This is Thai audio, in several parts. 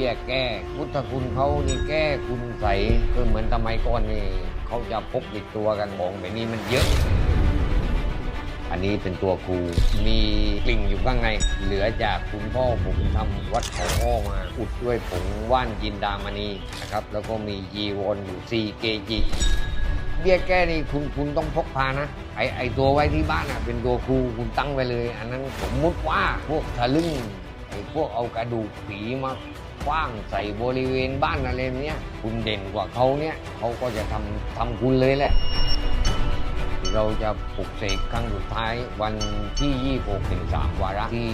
บี้ยแก้ พุทธคุณเขานี่แก้คุณใสยคือเหมือนสมัยก่อนนี่เขาจะพกติดตัวกันของแบบนี้มันเยอะ อันนี้เป็นตัวครูมีกลิ่งอยู่ข้างใน เหลือจากคุณพ่อผมทำวัดเขาอ้อมา อุดด้วยผงว่านจินดามณีนะครับ แล้วก็มีจีวรอยู่ 4 เกจิเบี้ยแก้นี่คุณคุณต้องพกพานะ ไอไอตัวไว้ที่บ้านอะเป็นตัวครูคุณตั้งไว้เลย อันนั้นสมมุติว่าพวกทะลึ่งไอพวกเอากระดูกผีมา คว้างใส่บริเวณบ้านอะไรเนี้ยคุณเด่นกว่าเขาเนี่ยเขาก็จะทำทำคุณเลยแหละ เราจะปลุกเสกครั้งสุดท้ายวันที่ 26ถึง3วาระที่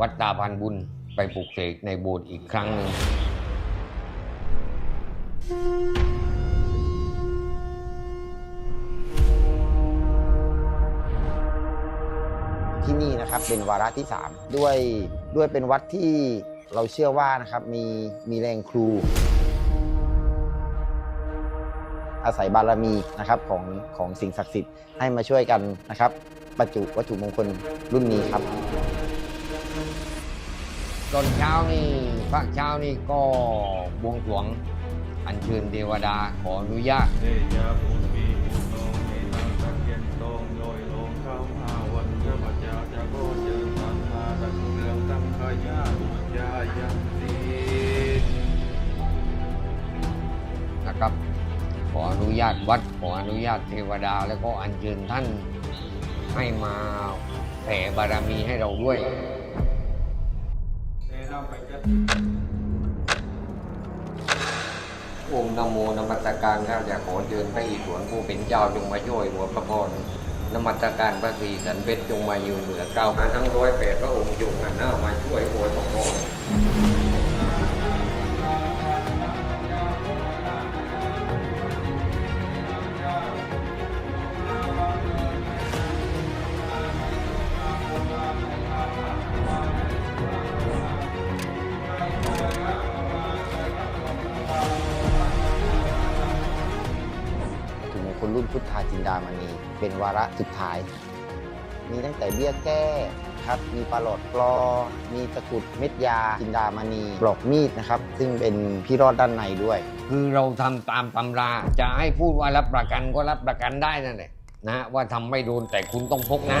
วัดตาพันบุญไปปลุกเสกในโบสถ์อีกครั้งหนึ่งที่นี่นะครับเป็นวาระที่ 3 ด้วยด้วยเป็นวัดที่ เราเชื่อว่านะครับมีมีแรงครู อาศัยบารมีนะครับของของสิ่งศักดิ์สิทธิ์ให้มาช่วยกันนะครับบรรจุวัตถุมงคลรุ่นนี้ครับ ตอนเช้านี่ภาคเช้านี่ก็บวงสรวงอัญเชิญเทวดาขออนุญาต เดชะบุญมีบุญโลมีนางตะเคียนทองโยยลงเข้ามาวันเจ้าพระเจ้าจะโกเจริญพันมาดังเรืองตั้งขายาวิญญา ยันตีนะครับ ขออนุญาตวัดขออนุญาตเทวดาแล้วก็อัญเชิญท่านให้มาแผ่บารมีให้เราด้วยองค์นโมนมัสการข้าจะขอเชิญพระอิศวรผู้เป็นเจ้าจงมาช่วยหัวพระพรนมัสการพระศรีสันเพชรจงมาอยู่เหนือเก้ามาทั้งร้อยแปดพระองค์จงหันหน้ามาช่วยหัวพระพร ถุมงคลรุ่นพุทธาจินดามณีเป็นวาระสุดท้าย มีตั้งแต่เบี้ยแก้ครับมีปลาหลอดกลอ มีตะกุดเม็ดยาจินดามณีปลอกมีดนะครับ ซึ่งเป็นพี่รอดด้านในด้วย คือเราทำตามตำรา จะให้พูดว่ารับประกันก็รับประกันได้นั่นแหละนะว่าทำไม่โดนแต่คุณต้องพกนะ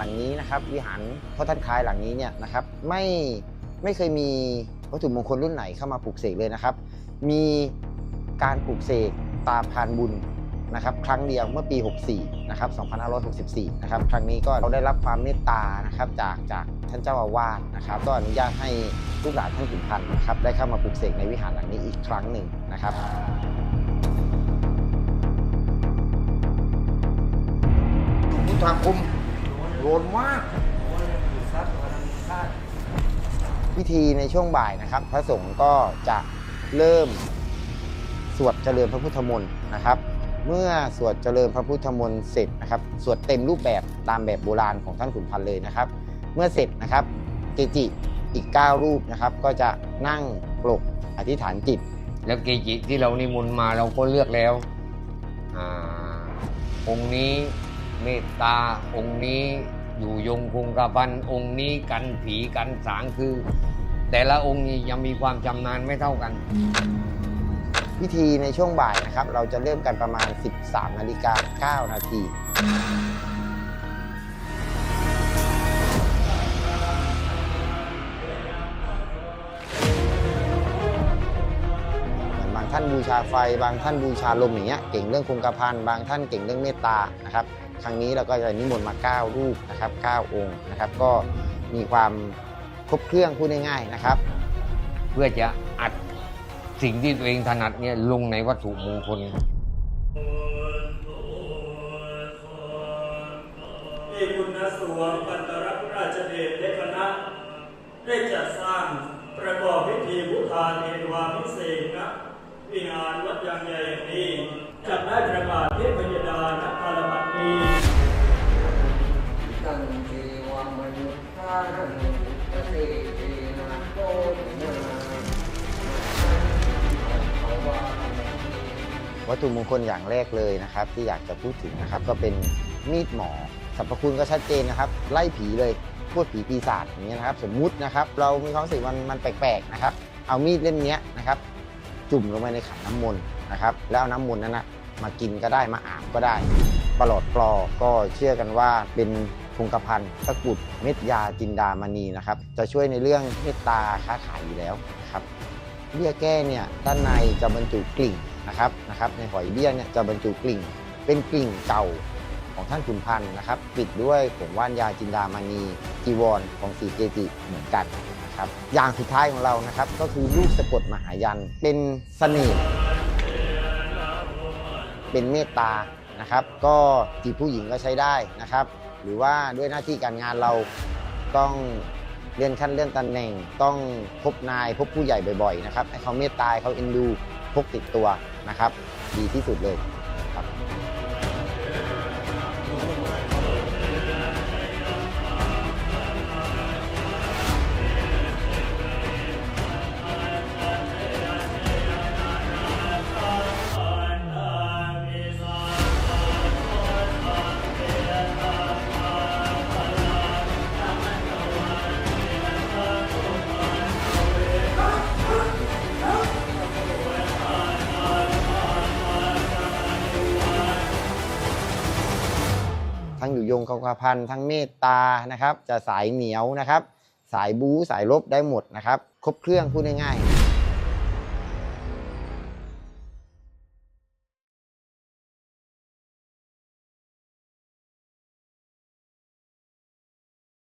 หลังนี้นะครับ วิหารพ่อท่านคล้ายหลังนี้เนี่ยนะครับ ไม่ไม่เคยมีวัตถุมงคลรุ่นไหนเข้ามาปลูกเสกเลยนะครับ มีการปลูกเสกตาพานบุญนะครับ ครั้งเดียวเมื่อปี 64 นะครับ 2564 นะครับ ครั้งนี้ก็เราได้รับความเมตตานะครับจากจากท่านเจ้าอาวาสนะครับ ก็อนุญาตให้ลูกหลานท่านขุนพันธ์นะครับ ได้เข้ามาปลูกเสกในวิหารหลังนี้อีกครั้งหนึ่งนะครับพุทธาคม โดนมากพิธีในช่วงบ่ายนะครับ พระสงฆ์ก็จะเริ่มสวดเจริญพระพุทธมนต์นะครับ เมื่อสวดเจริญพระพุทธมนต์เสร็จนะครับสวดเต็มรูปแบบตามแบบโบราณของท่านขุนพันธ์เลยนะครับ เมื่อเสร็จนะครับเกจิอีก 9 รูปนะครับก็จะนั่งปลกอธิษฐานจิต แล้วเกจิที่เรานิมนต์มาเราก็เลือกแล้วอาองค์นี้ เมตตาองค์นี้อยู่ยงคงกระพันองค์นี้กันผีกันสางคือ แต่ละองค์นี้ยังมีความชำนาญไม่เท่ากัน พิธีในช่วงบ่ายนะครับ เราจะเริ่มกันประมาณ 13นาฬิกา9นาทีบางท่านบูชาไฟ บางท่านบูชาลมอย่างเงี้ยเก่งเรื่องคงกระพันบางท่านเก่งเรื่องเมตตานะครับ ครั้งนี้เราก็จะนิมนต์มา 9 รูปนะครับ9องค์นะครับก็มีความครบเครื่องพูดง่ายๆนะครับ เพื่อจะอัดสิ่งที่ตัวเองถนัดเนี่ยลงในวัตถุมงคลที่คุณนสวงปันตรักราชเดชและคณะได้จัดสร้างประกอบพิธีพุทธาเทวาพิเศษนะวิหารวัดยางใหญ่แห่งนี้จัดได้ประกาศเทพยดานักกา วัตถุมงคลอย่างแรกเลยนะครับ ที่อยากจะพูดถึงนะครับ ก็เป็นมีดหมอสรรพคุณก็ชัดเจนนะครับ ไล่ผีเลยพูดผีปีศาจอย่างเงี้ยนะครับ สมมุตินะครับ เรามีความรู้สึกมันมันแปลกๆนะครับ เอามีดเล่มเนี้นะครับ จุ่มลงไปในขันน้ำมนต์นะครับ แล้วน้ำมนต์นั้นนะมากินก็ได้มาอาบก็ได้ปลอดปลอก็เชื่อกันว่าเป็น งกระพันตะกุดเม็ดยาจินดามณีนะครับ จะช่วยในเรื่องเมตตาค้าขายอยู่แล้วครับเบี้ยแก้เนี่ยด้านในจะบรรจุกลิ่งนะครับนะครับในหอยเบี้ยเนี่ยจะบรรจุกลิ่ง เป็นกลิ่งเก่าของท่านขุนพันธ์นะครับ ปิดด้วยผงว่านยาจินดามณีจีวรของสีเกจิเหมือนกันนะครับอย่างสุดท้ายของเรานะครับ ก็คือลูกสะกดมหายันเป็นเสน่ห์เป็นเมตตานะครับ ก็จีบผู้หญิงก็ใช้ได้นะครับ หรือว่าด้วยหน้าที่การงานเราต้องเลื่อนขั้นเลื่อนตำแหน่ง ต้องพบนายพบผู้ใหญ่บ่อยๆนะครับให้เขาเมตตาเขาเอ็นดูพกติดตัวนะครับ ดีที่สุดเลยครับ งคงกระพันทั้งเมตตานะครับ จะสายเหนียวนะครับ สายบู๊สายลบได้หมดนะครับ ครบเครื่องพูดง่ายๆ